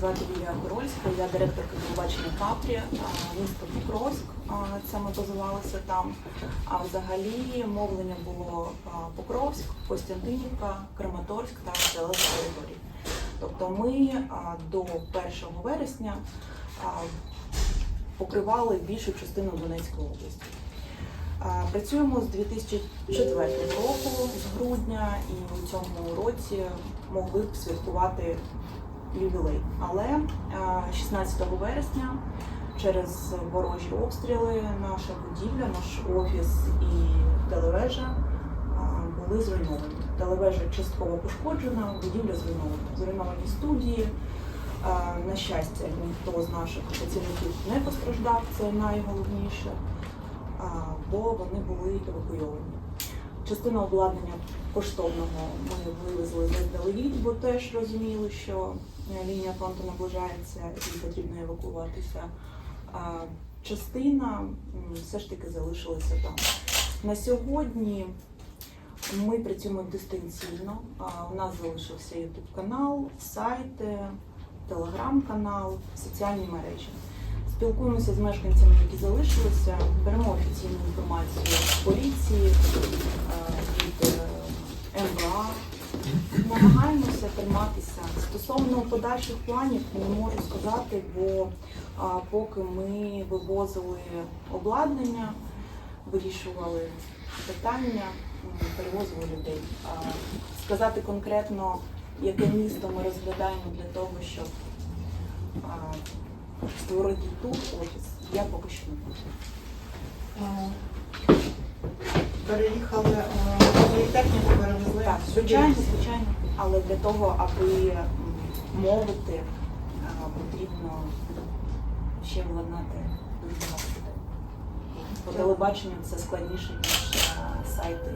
звати Лілія Хорольська, я директорка телебачення Капрі, місто Покровськ. Це ми базувалися там. А взагалі мовлення було Покровськ, Костянтинівка, Краматорськ та Зелена території. Тобто ми до 1 вересня покривали більшу частину Донецької області. Працюємо з 2004 року, з грудня, і у цьому році могли б святкувати ювілей. Але 16 вересня через ворожі обстріли наша будівля, наш офіс і телевежа були зруйновані. Телевежа частково пошкоджена, будівля зруйнована. Зруйновані студії. На щастя, ніхто з наших працівників не постраждав, це найголовніше, бо вони були евакуйовані. Частину обладнання коштовного ми вивезли заздалегідь, бо теж розуміли, що е, лінія фронту наближається і потрібно евакуватися. Частина все ж таки залишилася там. На сьогодні ми працюємо дистанційно. У нас залишився YouTube канал, сайти, телеграм-канал, соціальні мережі. Спілкуємося з мешканцями, які залишилися, беремо офіційну інформацію з поліції, Намагаємося триматися. Стосовно подальших планів не можу сказати, бо а, поки ми вивозили обладнання, вирішували питання, перевозили людей. А, сказати конкретно, яке місто ми розглядаємо для того, щоб а, створити тут офіс, я поки що не можу. Переїхали техніку перевезли. Так, звичайно, звичайно. Але для того, аби мовити, потрібно ще владнати дуже багато. По телебаченню це складніше, ніж сайти